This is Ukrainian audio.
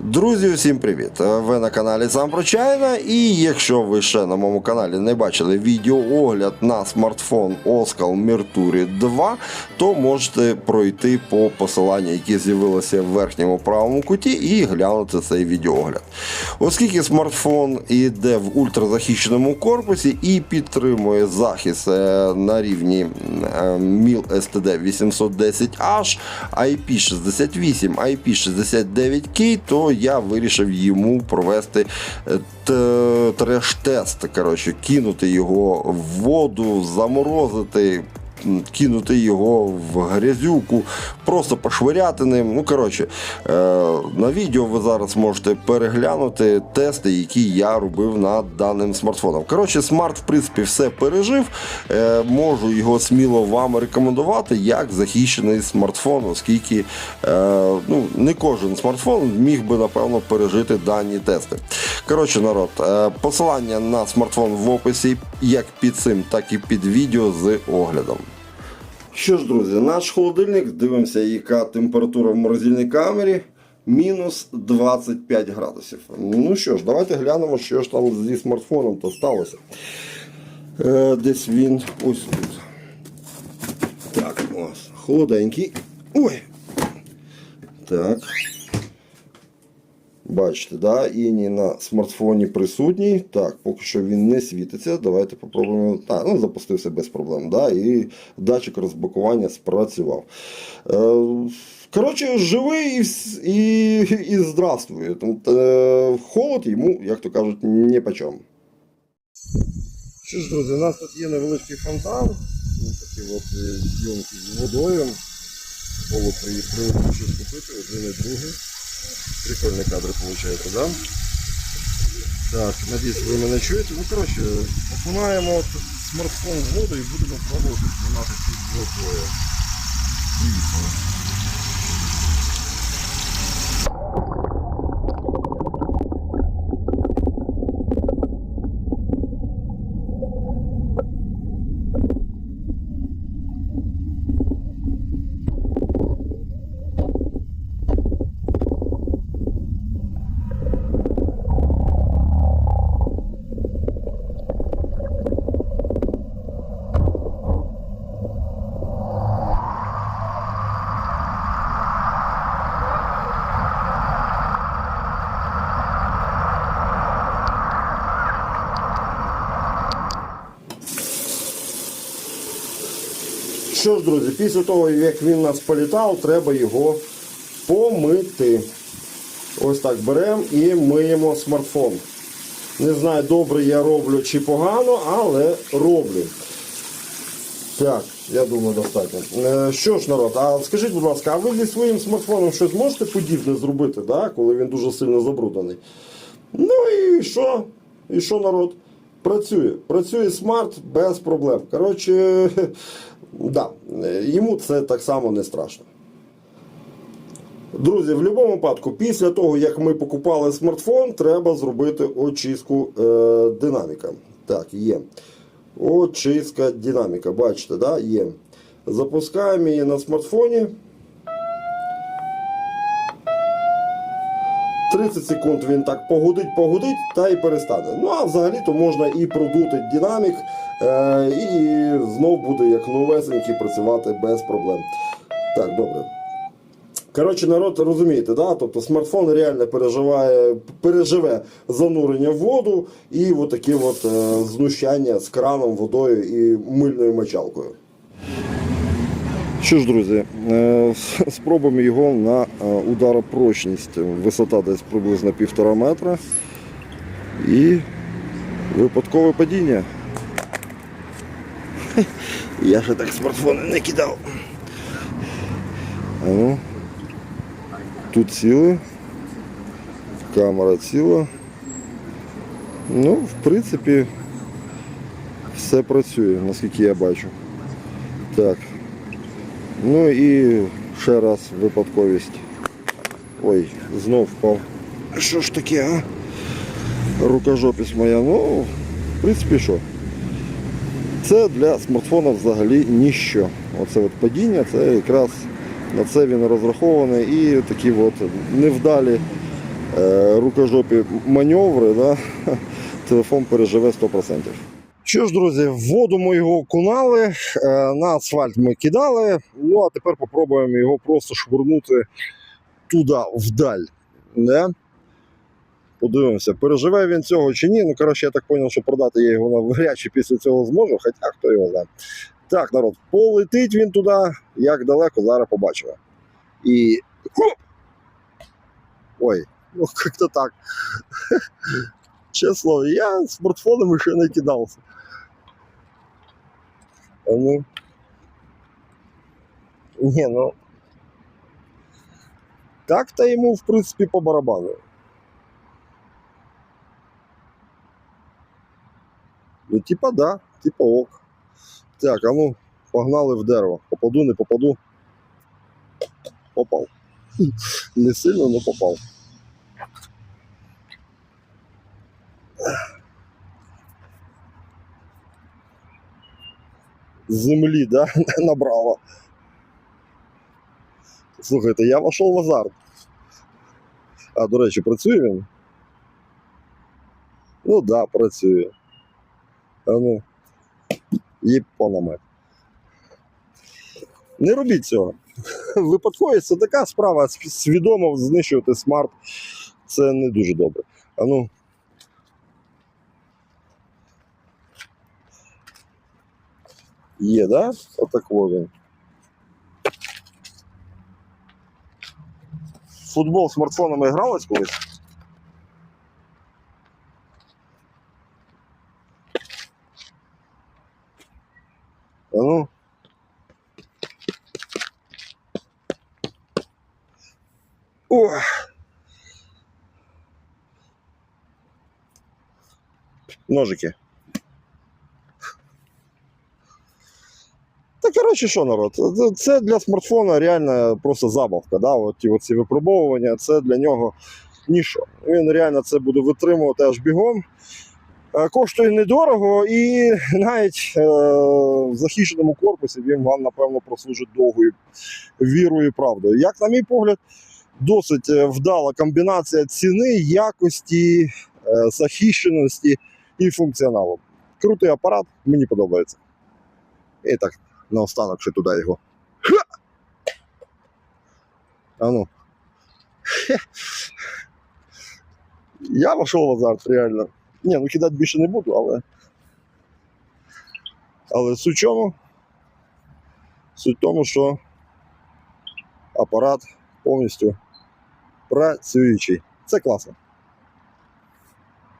Друзі, усім привіт! Ви на каналі Сам. І якщо ви ще на моєму каналі не бачили відеоогляд на смартфон Oskal Merturi 2, то можете пройти по посиланню, яке з'явилося в верхньому правому куті, і глянути цей відеоогляд. Оскільки смартфон йде в ультразахищеному корпусі і підтримує захист е, на рівні е, MIL STD 810H, IP68, IP69K, то я вирішив йому провести е, треш-тест. Коротше, кинути його в воду, заморозити. Кинути його в грязюку, просто пошвиряти ним. Ну, коротше, е, на відео ви зараз можете переглянути тести, які я робив над даним смартфоном. Коротше, смарт, в принципі, все пережив. Е, можу його сміло вам рекомендувати як захищений смартфон, оскільки е, ну, не кожен смартфон міг би, напевно, пережити дані тести. Коротше, народ, посилання на смартфон в описі, як під цим, так і під відео з оглядом. Що ж, друзі, наш холодильник, дивимося, яка температура в морозильній камері. Мінус 25 градусів. Ну що ж, давайте глянемо, що ж там зі смартфоном то сталося. Е, десь він ось тут. Так, ось, холоденький. Ой. Так. Бачите, да, іні на смартфоні присутній. Так, поки що він не світиться. Давайте попробуємо. А, ну, запустився без проблем. Да, І датчик розблокування спрацював. Е, коротше, живий і, і, і здравствує. Е, холод йому, як то кажуть, не по чому. Що ж, друзі, у нас тут є невеличкий фонтан. Ось от е, зйомки з водою. Привезли щось купити, один і другий. Прикольні кадры получаются, да? Так, надеюсь, ви мене чуєте. Ну, коротше, окунаємо смартфон в воду і будемо пробувати знімати під вот. Дивіться. Що ж, друзі, після того, як він нас політав, треба його помити. Ось так беремо і миємо смартфон. Не знаю, добре я роблю чи погано, але роблю. Так, я думаю, достатньо. Е, Що ж, народ, а скажіть, будь ласка, а ви зі своїм смартфоном щось можете подібне зробити, да? коли він дуже сильно забруднений? Ну і що? І що народ? Працює. Працює смарт без проблем. Коротше, да, йому це так само не страшно. Друзі, в будь-якому випадку, після того, як ми покупали смартфон, треба зробити очистку е, динаміка. Так, є. Очистка динаміка. Бачите, да? є. Запускаємо її на смартфоні. 30 секунд він так погудить, погудить та й перестане. Ну а взагалі-то можна і продути динамік, е, і знов буде як новесенький працювати без проблем. Так, добре. Коротше, народ розумієте, да? тобто смартфон реально переживає, переживе занурення в воду і от такі от, е, знущання з краном, водою і мильною мочалкою. Що ж, друзі, е, спробуємо його на е, ударопрочність. Висота десь приблизно півтора метра. І випадкове падіння. Я ще так смартфони не кидав. Ну. Тут ціле. Камера ціла. Ну, в принципі, все працює, наскільки я бачу. Так. Ну і ще раз випадковість. Ой, знов впав. Що ж таке, а? Рукожопість моя. Ну, в принципі, що? Це для смартфона взагалі ніщо. Оце от падіння, це якраз на це він розрахований і такі от невдалі е, рукожопі маневри, да? телефон переживе 100%. Що ж, друзі, в воду ми його окунали, е, на асфальт ми кидали. Ну а тепер попробуємо його просто швирнути туди, вдаль. Не? Подивимося, переживе він цього чи ні. Ну, коротше, я так зрозумів, що продати я його навряд чи після цього зможу, хоча хто його знає. Так, народ, полетить він туди, як далеко, зараз побачимо. І. Ой, ну як-то так. Чесно, я смартфоном ще не кидався. Ну. Ні, ну. Так-то йому, в принципі, по барабану. Ну, типа, да, типа ок. Так, а ну, погнали в дерево. Попаду, не попаду. Попав. Не сильно, але попав. Землі, да, набрало. Слухайте, я вошел в азарт. А, до речі, працює він? Ну да, працює. А ну, є пономет. Не робіть цього. Випадковість це така справа, свідомо знищувати смарт. Це не дуже добре. А ну. Є, да? Отак от він. Футбол смартфонами гралась колись? А ну. Ох. Ножики. Коротше, що народ? це- для смартфона реально просто забавка. Да? От ті оці випробовування, це для нього ніщо. Він реально це буде витримувати аж бігом. Е, Коштує недорого і навіть е, в захищеному корпусі він вам, напевно, прослужить довгою вірою і правдою. Як, на мій погляд, досить е, вдала комбінація ціни, якості, е, захищеності і функціоналу. Крутий апарат, мені подобається. І так, наостанок ще туди його. Ха! А ну. Хе. Я вошел в азарт, реально. Ні, ну кидати більше не буду, але. Але суть в чому? Суть в тому, що апарат повністю працюючий. Це класно.